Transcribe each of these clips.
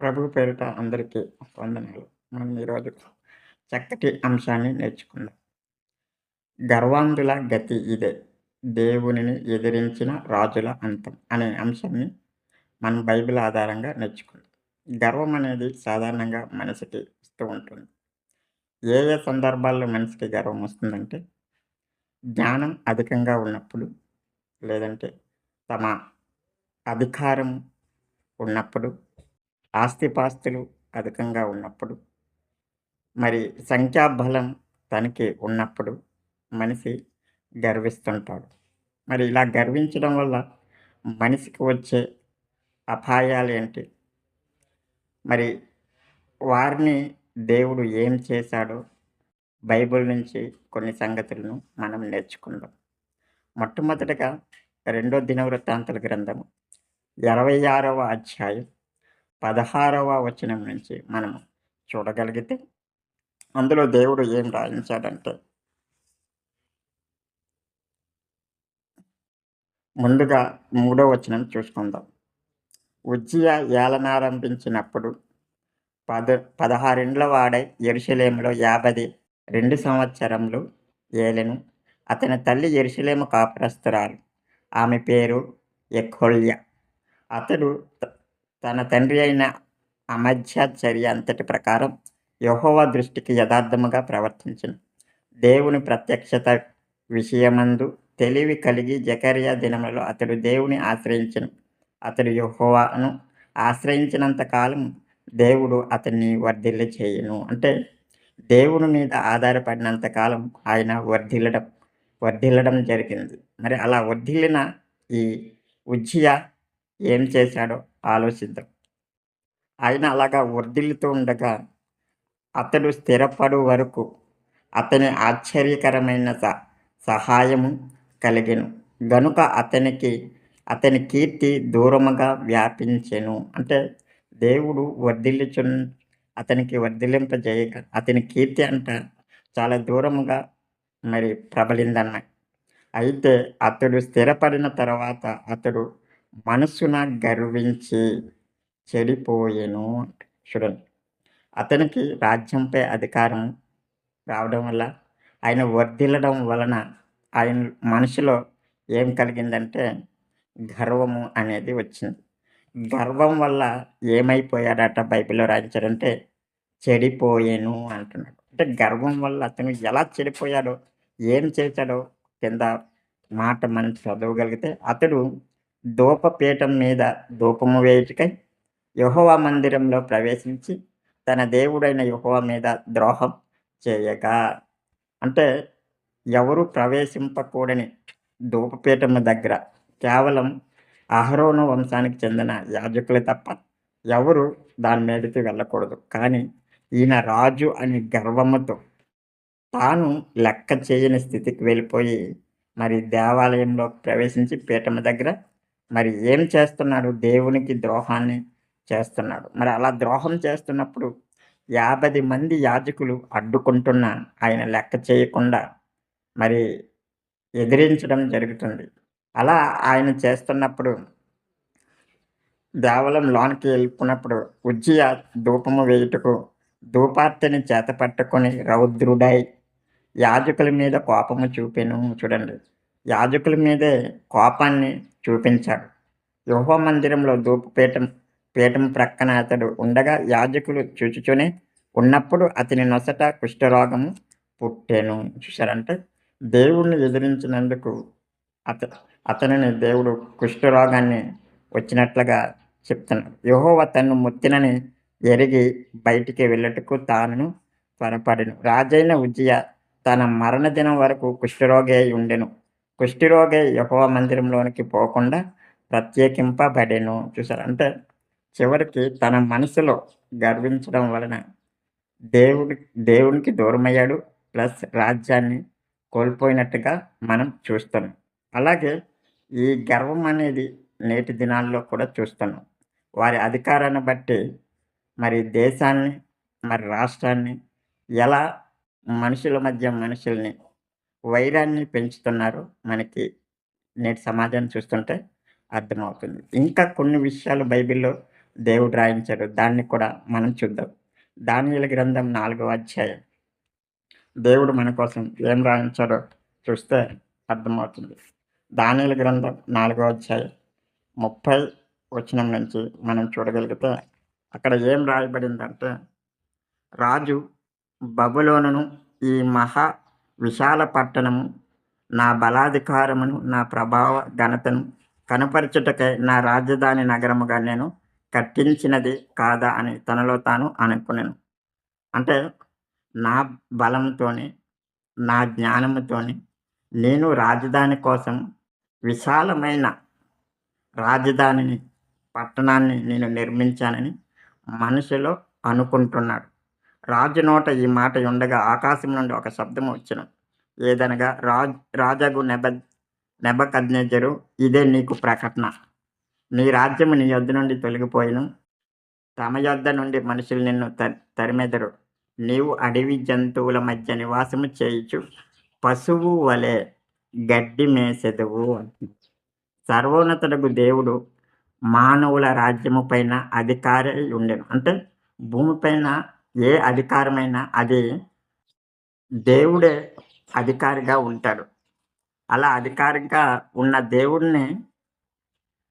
ప్రభు పేరిట అందరికీ వందనాలు. మనం ఈరోజు చక్కటి అంశాన్ని నేర్చుకుందాం. గర్వాంధుల గతి ఇదే. దేవునిని ఎదిరించిన రాజుల అంతం అనే అంశాన్ని మనం బైబిల్ ఆధారంగా నేర్చుకుందాం. గర్వం అనేది సాధారణంగా మనిషికి వస్తూ ఉంటుంది. ఏ ఏ సందర్భాల్లో మనిషికి గర్వం వస్తుందంటే జ్ఞానం అధికంగా ఉన్నప్పుడు, లేదంటే తమ అధికారం ఉన్నప్పుడు, ఆస్తిపాస్తులు అధికంగా ఉన్నప్పుడు, మరి సంఖ్యాబలం తనకి ఉన్నప్పుడు మనిషి గర్విస్తుంటాడు. మరి ఇలా గర్వించడం వల్ల మనిషికి వచ్చే అపాయాలు ఏంటి మరి వారిని దేవుడు ఏం చేశాడో బైబిల్ నుంచి కొన్ని సంగతులను మనం నేర్చుకుందాం. మొట్టమొదటగా రెండో దినవృత్తాంతాల గ్రంథము 26వ అధ్యాయం 16వ వచనం నుంచి మనము చూడగలిగితే అందులో దేవుడు ఏం రాయించాడంటే ముందుగా మూడో వచనం చూసుకుందాం. ఉజ్జియా ఏలనారంభించినప్పుడు పద పదహారేండ్ల వాడై ఎరుసలేములో యాభది రెండు సంవత్సరంలో ఏలెను. అతని తల్లి ఎరుసలేము కాపురస్తురాలు. ఆమె పేరు యెకొల్యా. అతడు తన తండ్రి అయిన అమధ్య చర్య అంతటి ప్రకారం యహోవ దృష్టికి యథార్థముగా ప్రవర్తించను. దేవుని ప్రత్యక్షత విషయమందు తెలివి కలిగి జకర్యా దినములలో అతడు దేవుని ఆశ్రయించను. అతడు యహోవాను ఆశ్రయించినంత కాలం దేవుడు అతన్ని వర్ధిల్ల చేయను అంటే దేవుని మీద ఆధారపడినంత కాలం ఆయన వర్ధిల్లడం వర్ధిల్లడం జరిగింది. మరి అలా వర్ధిల్లిన ఈ ఉజ్జియా ఏం చేశాడో ఆలోచిద్దాం. ఆయన అలాగా వర్ధిల్లుతూ ఉండగా అతడు స్థిరపడు వరకు అతని ఆశ్చర్యకరమైన స సహాయము కలిగెను. గనుక అతనికి అతని కీర్తి దూరముగా వ్యాపించెను. అంటే దేవుడు వర్ధిల్లుచు అతనికి వర్ధిల్లింపజేయగా అతని కీర్తి అంట చాలా దూరముగా మరి ప్రబలిందన్న. అయితే అతడు స్థిరపడిన తర్వాత అతడు మనస్సున గర్వించి చెడిపోయేను చూడండి. అతనికి రాజ్యంపై అధికారం రావడం వల్ల ఆయన వర్ధిల్లడం వలన ఆయన మనసులో ఏం కలిగిందంటే గర్వము అనేది వచ్చింది. గర్వం వల్ల ఏమైపోయాడట బైబిల్‌లో రాయించాడంటే చెడిపోయాను అంటున్నాడు. అంటే గర్వం వల్ల అతను ఎలా చెడిపోయాడో, ఏం చేశాడో కింద మాట మనం చదవగలిగితే అతడు ధూపపీఠం మీద ధూపము వేయుటకై యెహోవా మందిరంలో ప్రవేశించి తన దేవుడైన యెహోవా మీద ద్రోహం చేయగా అంటే ఎవరు ప్రవేశింపకూడని ధూపపీఠము దగ్గర కేవలం అహరోను వంశానికి చెందిన యాజకులు తప్ప ఎవరు దాని మీదకి వెళ్ళకూడదు. కానీ ఈయన రాజు అని గర్వముతో తాను లెక్క చేయని స్థితికి వెళ్ళిపోయి మరి దేవాలయంలో ప్రవేశించి పీఠం దగ్గర మరి ఏం చేస్తున్నాడు? దేవునికి ద్రోహాన్ని చేస్తున్నాడు. మరి అలా ద్రోహం చేస్తున్నప్పుడు 50 మంది యాజకులు అడ్డుకుంటున్న ఆయన లెక్క చేయకుండా మరి ఎదిరించడం జరుగుతుంది. అలా ఆయన చేస్తున్నప్పుడు దేవాలయం లోనికి వెళ్ళిపోయినప్పుడు ఉజ్జియ ధూపము వేయుటకు ధూపార్తిని చేతపట్టుకొని రౌద్రుడై యాజకుల మీద కోపము చూపెను. చూడండి. యాజకుల మీదే కోపాన్ని చూపించాడు. యెహోవా మందిరంలో ధూపపీఠం పీఠం ప్రక్కన అతడు ఉండగా యాజకులు చూచుచూనే ఉన్నప్పుడు అతని నొసట కుష్ఠరోగము పుట్టెను. చూశారంటే అంటే దేవుణ్ణి ఎదిరించినందుకు అత అతనిని దేవుడు కుష్ఠరోగాన్ని వచ్చినట్లుగా చెప్తున్నాడు. యహోవ తను ముత్తినని ఎరిగి బయటికి వెళ్ళుటకు తాను త్వరపడిను రాజైన ఉజ్జయ తన మరణ దినం వరకు కుష్ఠరోగి అయి ఉండెను. కుష్ఠిరోగి యహో మందిరంలోనికి పోకుండా ప్రత్యేకింపబడెను. చూసారు అంటే చివరికి తన మనసులో గర్వించడం వలన దేవుడి దేవునికి దూరమయ్యాడు. ప్లస్ రాజ్యాన్ని కోల్పోయినట్టుగా మనం చూస్తున్నాం. అలాగే ఈ గర్వం అనేది నేటి దినాల్లో కూడా చూస్తున్నాం. వారి అధికారాన్ని బట్టి మరి దేశాన్ని, మరి రాష్ట్రాన్ని ఎలా మనుషుల మధ్య మనుషుల్ని వైరాన్ని పెంచుతున్నారు. మనకి నేటి సమాజాన్ని చూస్తుంటే అర్థమవుతుంది. ఇంకా కొన్ని విషయాలు బైబిల్‌లో దేవుడు రాయించాడు. దాన్ని కూడా మనం చూద్దాం. దానియేలు గ్రంథం నాలుగవ అధ్యాయం. దేవుడు మన కోసం ఏం రాయించాడో చూస్తే అర్థమవుతుంది. దానియేలు గ్రంథం నాలుగవ అధ్యాయం ముప్పై వచనం నుంచి మనం చూడగలిగితే అక్కడ ఏం రాయబడిందంటే రాజు బబులోనను ఈ మహా విశాల పట్టణము నా బలాధికారమును నా ప్రభావ ఘనతను కనపరచుటకై నా రాజధాని నగరముగా నేను కట్టించినది కాదా అని తనలో తాను అనుకునేను. అంటే నా బలంతోని నా జ్ఞానముతోని నేను రాజధాని కోసం విశాలమైన రాజధానిని పట్టణాన్ని నేను నిర్మించానని మనసులో అనుకుంటున్నాడు రాజు నోట ఈ మాట ఉండగా ఆకాశం నుండి ఒక శబ్దం వచ్చిన. ఏదనగా రాజ్ రాజగు నెబ నెబకజ్ఞజరు ఇదే నీకు ప్రకటన. నీ రాజ్యము నీ యొద్ద నుండి తొలగిపోయిను. తమ యొద్ద నుండి మనుషులు నిన్ను త తరిమెదరు. నీవు అడవి జంతువుల మధ్య నివాసము చేయించు పశువు వలె గడ్డి మేసెదవు అంటుంది దేవుడు మానవుల రాజ్యము పైన అధికారి ఉండెను. అంటే భూమిపైన ఏ అధికారమైనా అది దేవుడే అధికారిగా ఉంటాడు. అలా అధికారిగా ఉన్న దేవుడిని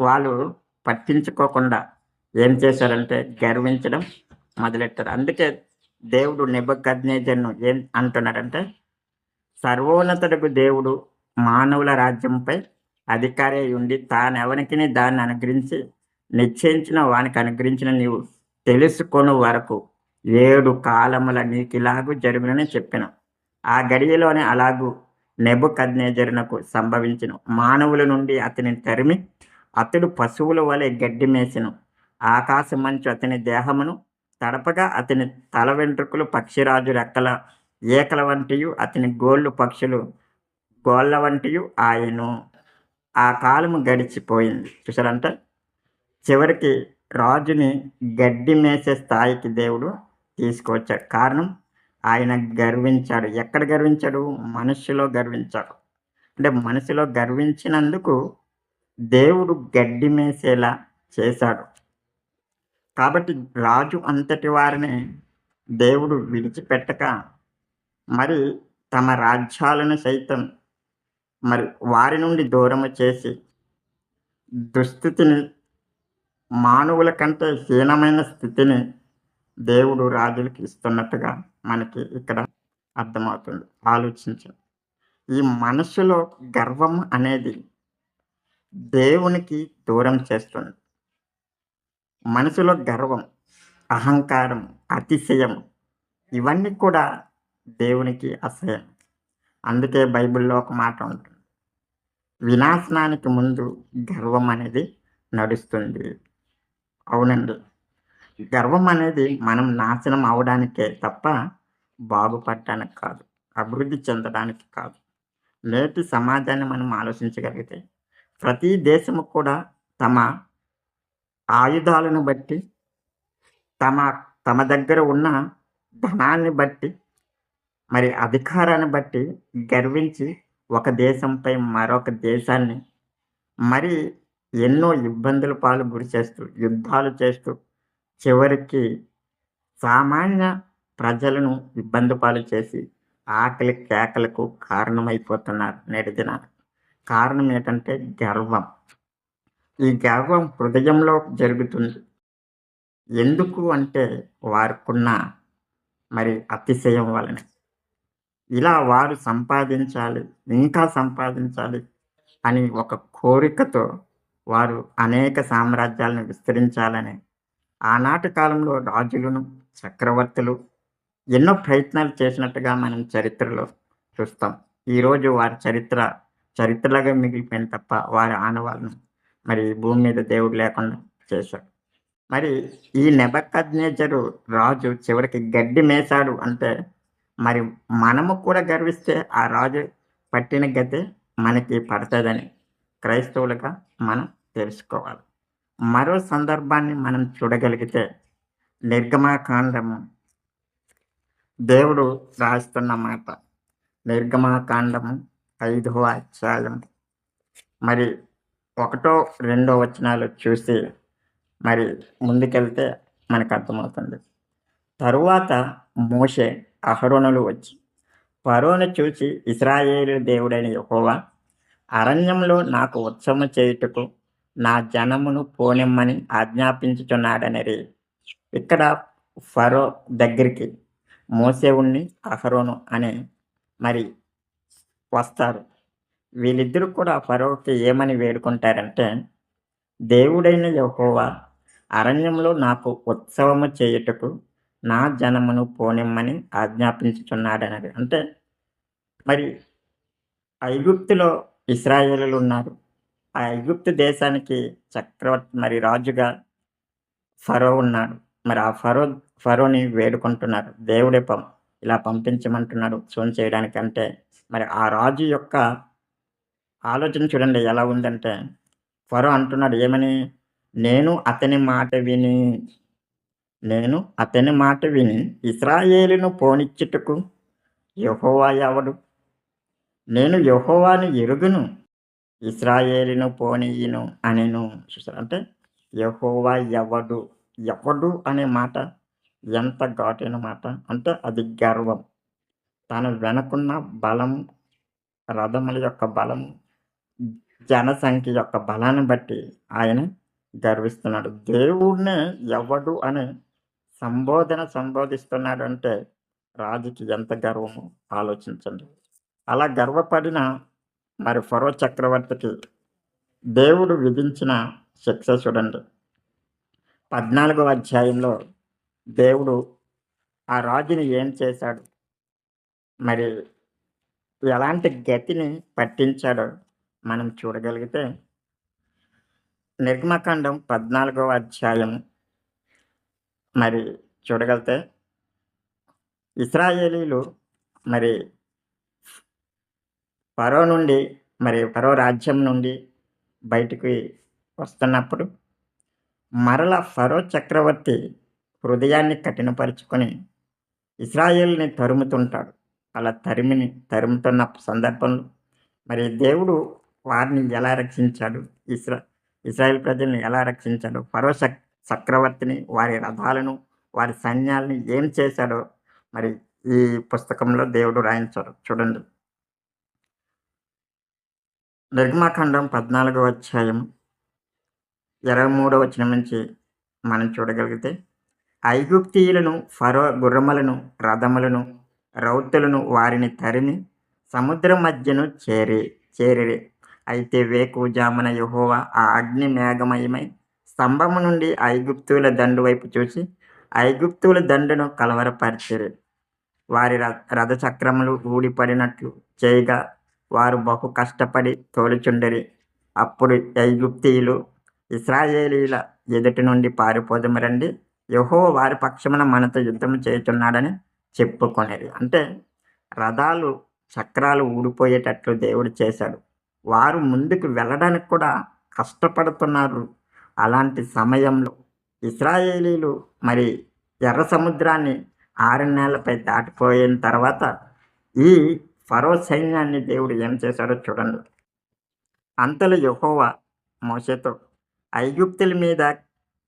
వాళ్ళు పట్టించుకోకుండా ఏం చేశారంటే గర్వించడం మొదలెట్టారు. అందుకే దేవుడు నెబద్నేజర్ను ఏం అంటున్నాడంటే సర్వోన్నతుడు దేవుడు మానవుల రాజ్యంపై అధికారి ఉండి తాను ఎవరికి దాన్ని అనుగ్రహించి నిశ్చయించిన వానికి అనుగ్రహించిన నీవు తెలుసుకొని వరకు ఏడు కాలముల నీకు ఇలాగూ చెప్పిన. ఆ గడియలోనే అలాగూ నెబు కద్నేజరునకు సంభవించిన. మానవుల నుండి అతని తరిమి అతడు పశువుల వలె గడ్డి మేసెను. ఆకాశ మంచు అతని దేహమును తడపగా అతని తల వెంట్రుకలు పక్షిరాజు రెక్కల ఏకల వంటియు అతని గోళ్ళు పక్షులు గోళ్ళ వంటియు ఆయను. ఆ కాలము గడిచిపోయింది. చూసారంటే చివరికి రాజుని గడ్డి మేసే స్థాయికి దేవుడు తీసుకొచ్చాడు కారణం ఆయన గర్వించాడు. ఎక్కడ గర్వించాడు? మనస్సులో గర్వించాడు. అంటే మనసులో గర్వించినందుకు దేవుడు గడ్డి మేసేలా చేశాడు. కాబట్టి రాజు అంతటి వారిని దేవుడు విడిచిపెట్టక మరి తమ రాజ్యాలను సైతం మరి వారి నుండి దూరము చేసి దుస్థితిని మానవుల కంటే హీనమైన స్థితిని దేవుడు రాజులకి ఇస్తున్నట్టుగా మనకి ఇక్కడ అర్థమవుతుంది. ఆలోచించండి ఈ మనసులో గర్వం అనేది దేవునికి దూరం చేస్తుంది. మనసులో గర్వం అహంకారం అతిశయం ఇవన్నీ కూడా దేవునికి అసహ్యం. అందుకే బైబిల్లో ఒక మాట ఉంటుంది. వినాశనానికి ముందు గర్వం అనేది నడుస్తుంది. అవునండి. గర్వం అనేది మనం నాశనం అవడానికే తప్ప బాగుపడటానికి కాదు అభివృద్ధి చెందడానికి కాదు. నేటి సమాజాన్ని మనం ఆలోచించగలిగితే ప్రతి దేశము కూడా తమ ఆయుధాలను బట్టి తమ తమ దగ్గర ఉన్న ధనాన్ని బట్టి మరి అధికారాన్ని బట్టి గర్వించి ఒక దేశంపై మరొక దేశాన్ని మరి ఎన్నో ఇబ్బందుల పాలు గురి చేస్తూ యుద్ధాలు చేస్తూ చివరికి సామాన్య ప్రజలను ఇబ్బంది పాలు చేసి ఆకలి కేకలకు కారణమైపోతున్నారు నేటి దినాలు కారణం ఏంటంటే గర్వం. ఈ గర్వం హృదయంలో జరుగుతుంది. ఎందుకు అంటే వారికున్న మరి అతిశయం వలన. ఇలా వారు సంపాదించాలి ఇంకా సంపాదించాలి అని ఒక కోరికతో వారు అనేక సామ్రాజ్యాలను విస్తరించాలని ఆనాటి కాలంలో రాజులను చక్రవర్తులు ఎన్నో ప్రయత్నాలు చేసినట్టుగా మనం చరిత్రలో చూస్తాం. ఈరోజు వారి చరిత్ర చరిత్రలాగా మిగిలిపోయింది తప్ప వారి ఆనవాళ్ళను మరి భూమి మీద దేవుడు లేకుండా చేశాడు మరి ఈ నెబకజ్నేజరు రాజు చివరికి గడ్డి మేశాడు అంటే మరి మనము కూడా గర్విస్తే ఆ రాజు పట్టిన గతే మనకి పడుతుందని క్రైస్తవులుగా మనం తెలుసుకోవాలి. మరో సందర్భాన్ని మనం చూడగలిగితే నిర్గమాకాండము. దేవుడు రాస్తున్న మాట నిర్గమాకాండము ఐదో అధ్యాయం. మరి ఒకటో రెండో వచనాలు చూసి మరి ముందుకెళ్తే మనకు అర్థమవుతుంది. తరువాత మోషే అహరోనులు వచ్చి పరోను చూసి ఇస్రాయేలు దేవుడైన యహోవా అరణ్యంలో నాకు ఉత్సవం చేయుటకు నా జనమును పోనిమ్మని ఆజ్ఞాపించుచున్నాడనరి. ఇక్కడ ఫరో దగ్గరికి మోసేవుణ్ణి అహరోను అనే మరి వస్తారు. వీళ్ళిద్దరూ కూడా ఫరోకి ఏమని వేడుకుంటారంటే దేవుడైన యహోవా అరణ్యంలో నాకు ఉత్సవము చేయుటకు నా జనమును పోనిమ్మని ఆజ్ఞాపించుచున్నాడనది అంటే మరి ఐగుప్తులో ఇస్రాయేలులు ఉన్నారు ఆ ఐగుప్తు దేశానికి చక్రవర్తి మరి రాజుగా ఫరో ఉన్నాడు. మరి ఆ ఫరో ఫరోని వేడుకుంటున్నారు. దేవుడే పం ఇలా పంపించమంటున్నాడు ఉత్సవం చేయడానికి అంటే మరి ఆ రాజు యొక్క ఆలోచన చూడండి ఎలా ఉందంటే ఫరో అంటున్నాడు ఏమని? నేను అతని మాట విని నేను అతని మాట విని ఇస్రాయేలును పోనిచ్చుటకు యహోవా ఎవడు? నేను యహోవాని ఎరుగును. ఇస్రాయేలును పోనీయును అనెను. చూసారు? అంటే యహోవా ఎవడు? ఎవడు అనే మాట ఎంత ఘాటైన మాట? అంటే అది గర్వం. తన వెనకున్న బలం రథముల యొక్క బలం జనసంఖ్య యొక్క బలాన్ని బట్టి ఆయన గర్విస్తున్నాడు. దేవుణ్ణి ఎవడు అని సంబోధన సంబోధిస్తున్నాడు అంటే రాజుకి ఎంత గర్వమో ఆలోచించండి. అలా గర్వపడిన మరి ఫరో చక్రవర్తికి దేవుడు విధించిన శిక్ష చూడండి. పద్నాలుగో అధ్యాయంలో దేవుడు ఆ రాజుని ఏం చేశాడు? మరి ఎలాంటి గతిని పట్టించాడో మనం చూడగలిగితే నిర్మకాండం పద్నాలుగవ అధ్యాయం మరి చూడగలితే ఇస్రాయేలీలు మరి ఫరో నుండి మరి ఫరో రాజ్యం నుండి బయటికి వస్తున్నప్పుడు మరల ఫరో చక్రవర్తి హృదయాన్ని కఠినపరుచుకొని ఇస్రాయేల్ని తరుముతుంటాడు. అలా తరిమిని తరుముతున్న సందర్భంలో మరి దేవుడు వారిని ఎలా రక్షించాడు? ఇస్రా ఇస్రాయేల్ ప్రజల్ని ఎలా రక్షించాడు? ఫరో చక్రవర్తిని వారి రథాలను వారి సైన్యాలని ఏం చేశాడో మరి ఈ పుస్తకంలో దేవుడు రాయించాడు. చూడండి. నిర్గమాఖండం పద్నాలుగవ అధ్యాయం ఇరవై మూడవ వచనం నుంచి మనం చూడగలిగితే ఐగుప్తీయులను ఫరో గుర్రములను రథములను రౌతులను వారిని తరిమి సముద్రం మధ్యను చేరి చేరిరి. అయితే వేకుజామున యుహోవా ఆ అగ్ని మేఘమయమై స్తంభము నుండి ఐగుప్తుల దండు వైపు చూసి ఐగుప్తుల దండును కలవరపరిచిరి. వారి ర రథచక్రములు ఊడిపడినట్లు చేయగా వారు బహు కష్టపడి తోలుచుండరి. అప్పుడు ఐగుప్తీయులు ఇస్రాయేలీల ఎదుటి నుండి పారిపోదము రండి. యహో వారి పక్షమున మనతో యుద్ధం చేయుచున్నాడని చెప్పుకొనేది అంటే రథాలు చక్రాలు ఊడిపోయేటట్లు దేవుడు చేశాడు. వారు ముందుకు వెళ్ళడానికి కూడా కష్టపడుతున్నారు. అలాంటి సమయంలో ఇస్రాయేలీలు మరి ఎర్ర సముద్రాన్ని ఆరు నెలలపై దాటిపోయిన తర్వాత ఈ ఫరో సైన్యాన్ని దేవుడు ఏం చేశాడో చూడండి. అంతలో యహోవా మోసేతో ఐగుప్తుల మీద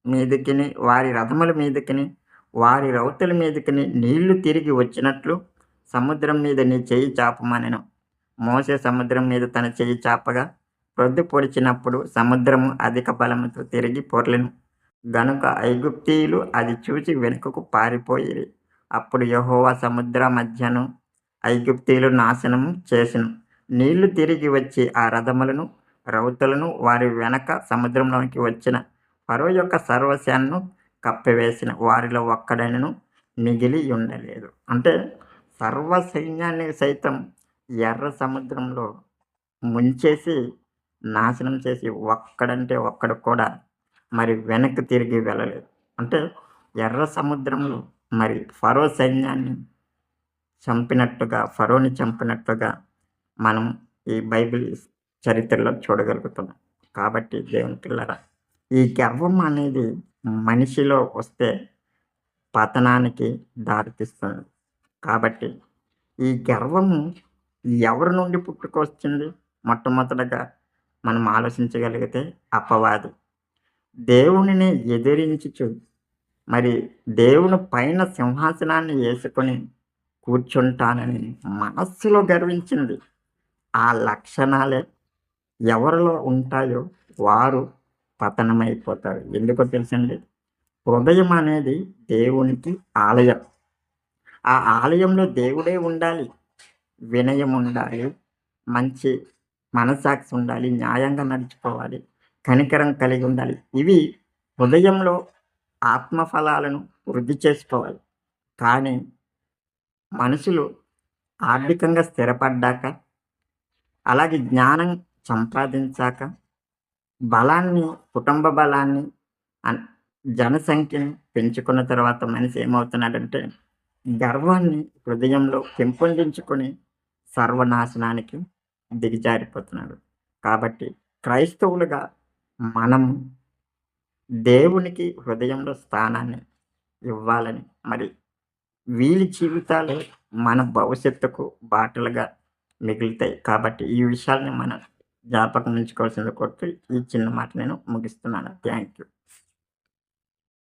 మీదకిని వారి రథముల మీదకిని వారి రౌతుల మీదకిని నీళ్ళు తిరిగి వచ్చినట్లు సముద్రం మీద నీ చేయి చాపమనెను. మోసే సముద్రం మీద తన చేయి చాపగా ప్రొద్దు పొడిచినప్పుడు సముద్రము అధిక బలముతో తిరిగి పొర్లెను. గనుక ఐగుప్తీయులు అది చూసి వెనుకకు పారిపోయి అప్పుడు యహోవా సముద్ర మధ్యను ఐగుప్తీలు నాశనం చేసెను. నీళ్ళు తిరిగి వచ్చి ఆ రథములను రౌతులను వారి వెనక సముద్రంలోనికి వచ్చిన ఫరో యొక్క సర్వస్యాన్ని కప్పివేసిన వారిలో ఒక్కడైనను మిగిలి ఉండలేదు. అంటే సర్వ సైన్యాన్ని సైతం ఎర్ర సముద్రంలో ముంచేసి నాశనం చేసి ఒక్కడంటే ఒక్కడు కూడా మరి వెనక్కి తిరిగి వెళ్ళలేదు. అంటే ఎర్ర సముద్రంలో మరి ఫరో సైన్యాన్ని చంపినట్టుగా ఫరోని చంపినట్టుగా మనం ఈ బైబిల్ చరిత్రలో చూడగలుగుతున్నాం. కాబట్టి దేవుని పిల్లరా ఈ గర్వం అనేది మనిషిలో వస్తే పతనానికి దారితీస్తుంది. కాబట్టి ఈ గర్వము ఎవరి నుండి పుట్టుకొచ్చింది? మొట్టమొదటగా మనం ఆలోచించగలిగితే అపవాది. దేవునిని ఎదిరించుచు మరి దేవుని పైన సింహాసనాన్ని వేసుకొని కూర్చుంటానని మనస్సులో గర్వించింది ఆ లక్షణాలే ఎవరిలో ఉంటాయో వారు పతనమైపోతారు. ఎందుకో తెలుసండి? హృదయం అనేది దేవునికి ఆలయం. ఆ ఆలయంలో దేవుడే ఉండాలి. వినయం ఉండాలి. మంచి మనసాక్షి ఉండాలి. న్యాయంగా నడుచుకోవాలి. కనికరం కలిగి ఉండాలి. ఇవి హృదయంలో ఆత్మఫలాలను వృద్ధి చేసుకోవాలి. కానీ మనుషులు ఆర్థికంగా స్థిరపడ్డాక అలాగే జ్ఞానం సంపాదించాక బలాన్ని కుటుంబ బలాన్ని అన్- జనసంఖ్యను పెంచుకున్న తర్వాత మనిషి ఏమవుతున్నాడంటే గర్వాన్ని హృదయంలో పెంపొందించుకొని సర్వనాశనానికి దిగజారిపోతున్నాడు. కాబట్టి క్రైస్తవులుగా మనం దేవునికి హృదయంలో స్థానాన్ని ఇవ్వాలని మరి వీళ్ళ జీవితాలు మన భవిష్యత్తుకు బాటలుగా మిగులుతాయి. కాబట్టి ఈ విషయాల్ని మనం జ్ఞాపకం ఉంచుకోవాల్సింది కొడుతూ ఈ చిన్న మాట నేను ముగిస్తున్నాను. Thank you